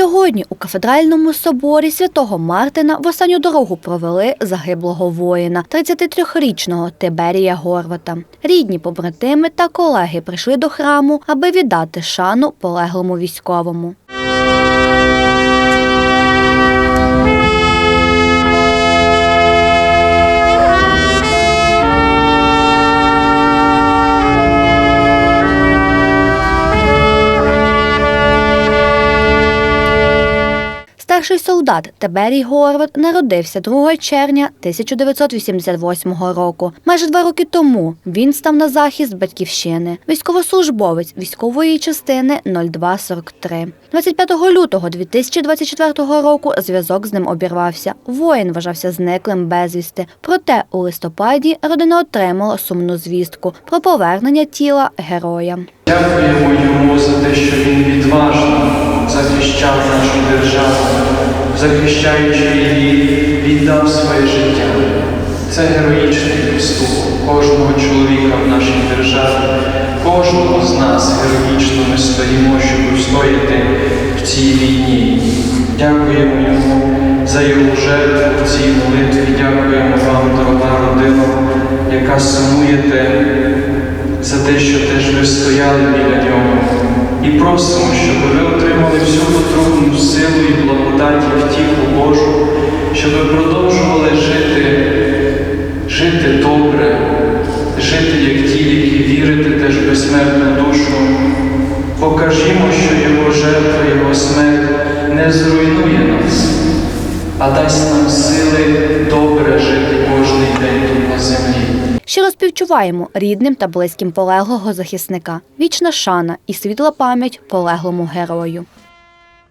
Сьогодні у кафедральному соборі святого Мартина в останню дорогу провели загиблого воїна, 33-річного Тиберія Горвата. Рідні, побратими та колеги прийшли до храму, аби віддати шану полеглому військовому. Старший солдат Тиберій Горват народився 2 червня 1988 року. Майже два роки тому він став на захист батьківщини. Військовослужбовець військової частини 0243. 25 лютого 2024 року зв'язок з ним обірвався. Воїн вважався зниклим безвісти. Проте у листопаді родина отримала сумну звістку про повернення тіла героя. Дякуємо йому за те, що він відважно захищав нашу державу, захищаючи її, віддав своє життя. Це героїчний поступок кожного чоловіка в нашій державі, кожного з нас героїчно ми стоїмо, щоб встояти в цій війні. Дякуємо йому за його жертву в цій молитві. Дякуємо вам, дорога родина, яка сумуєте за те, що теж ви стояли біля нього. І просимо, щоб ви отримали всю потрібну силу і благодаті втіху Божу, щоб ви продовжували жити, жити добре, жити як ті, які вірите теж безсмертну душу. Покажімо, що Його жертва, Його смерть не зруйнує нас, а дасть нам сили добре жити кожний день. Щиро співчуваємо рідним та близьким полеглого захисника. Вічна шана і світла пам'ять полеглому герою.